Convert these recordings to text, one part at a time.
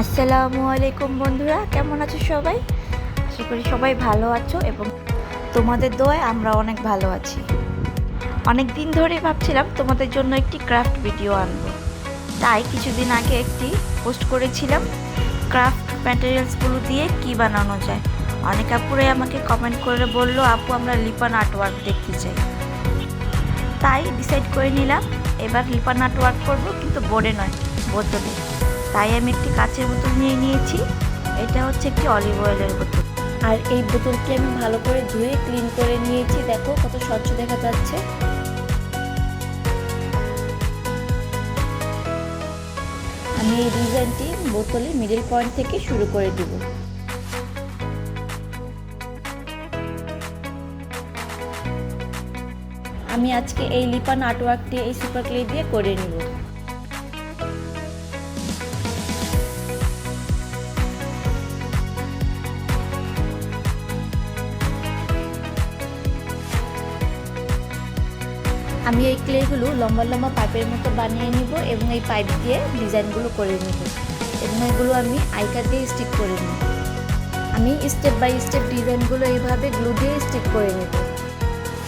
আসসালামু আলাইকুম বন্ধুরা, কেমন আছো সবাই? আশা করি সবাই ভালো আছো এবং তোমাদের দোয়ায় আমরা অনেক ভালো আছি। অনেক দিন ধরে ভাবছিলাম তোমাদের জন্য একটি ক্রাফট ভিডিও আনব। তাই কিছুদিন আগে একটি পোস্ট করেছিলাম, ক্রাফট ম্যাটেরিয়ালসগুলো দিয়ে কি বানানো যায়। অনেক আপুরাই আমাকে কমেন্ট করে বলল, আপু, আমরা লিপান আর্টওয়ার্ক দেখতে চাই। তাই ডিসাইড করে নিলাম, এবার লিপান আর্টওয়ার্ক করব, কিন্তু বোর্ডে নয়, বোতলে। তাই আমি একটি কাচের বোতল নিয়ে নিয়েছি। এটা হচ্ছে একটি অলিভ অয়েলের বোতল। আর এই বোতলটি আমি ভালো করে ধুয়ে ক্লিন করে নিয়েছি। দেখো কত স্বচ্ছ দেখা যাচ্ছে। আমি এই ডিজাইনটি বোতলে মিডল পয়েন্ট থেকে শুরু করে দিব। আমি আজকে এই লিপান আর্টওয়ার্কটি এই সুপার ক্লে দিয়ে করে নিব। আমি এই ক্লেগুলো লম্বা লম্বা পাইপের মতো বানিয়ে নিব এবং এই পাইপ দিয়ে ডিজাইনগুলো করে নেব। এবং এগুলো আমি আইকার দিয়ে স্টিক করে নিব। আমি স্টেপ বাই স্টেপ ডিজাইনগুলো এইভাবে গ্লু দিয়ে স্টিক করে নেব।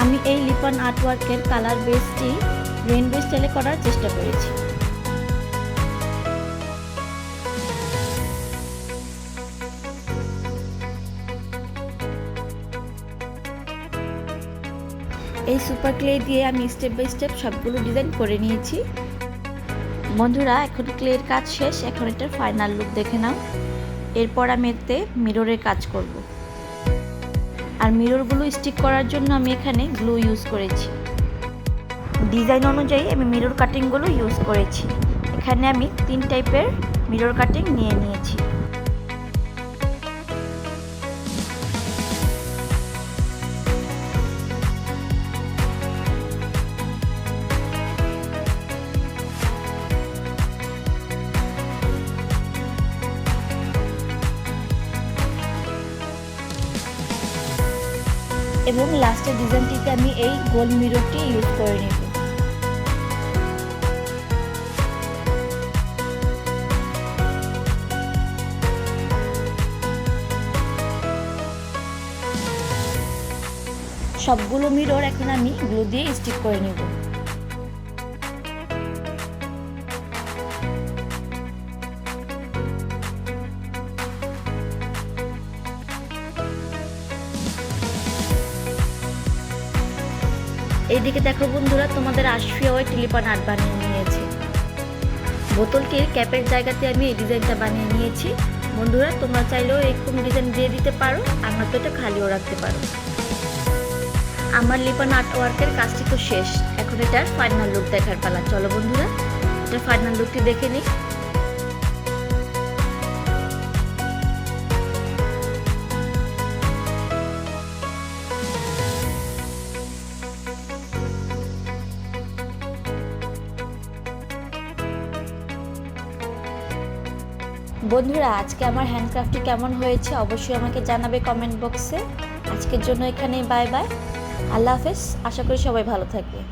আমি এই লিপন আর্টওয়ার্কের কালার বেসটি রেনবো স্টাইলে করার চেষ্টা করেছি। এই সুপার ক্লে দিয়ে আমি স্টেপ বাই স্টেপ সবগুলো ডিজাইন করে নিয়েছি। বন্ধুরা, এখন ক্লের কাজ শেষ, এখন এটার ফাইনাল লুক দেখে নাও। এরপর আমি এতে মিররের কাজ করব। আর মিররগুলো স্টিক করার জন্য আমি এখানে গ্লু ইউজ করেছি। ডিজাইন অনুযায়ী আমি মিরর কাটিংগুলো ইউজ করেছি। এখানে আমি তিন টাইপের মিরর কাটিং নিয়ে নিয়েছি। এবং লাস্টের ডিজাইনটিতে আমি এই গোল মিররটি ইউজ করে নেব। সবগুলো মিরর এখন আমি গ্লু দিয়ে স্টিক করে নেব। এইদিকে দেখো বন্ধুরা, তোমাদের আশফিয়া ওই টিলিপান আর্ট বানিয়ে নিয়েছে। বোতলটির ক্যাপের জায়গাতে আমি এই ডিজাইনটা বানিয়ে নিয়েছি। বন্ধুরা, তোমরা চাইলেও এরকম ডিজাইন দিয়ে দিতে পারো আর নয়তো এটা খালিও রাখতে পারো। আমার লিপান আর্ট ওয়ার্কের কাজটি তো শেষ, এখন এটার ফাইনাল লুক দেখার পালা। চলো বন্ধুরা এটার ফাইনাল লুকটি দেখে নিই। বন্ধুরা, আজকে আমার হ্যান্ডক্রাফটটি কেমন হয়েছে অবশ্যই আমাকে জানাবে কমেন্ট বক্সে আজকের জন্য এখানেই বাই বাই আল্লাহ হাফেজ, আশা করি সবাই ভালো থাকবে।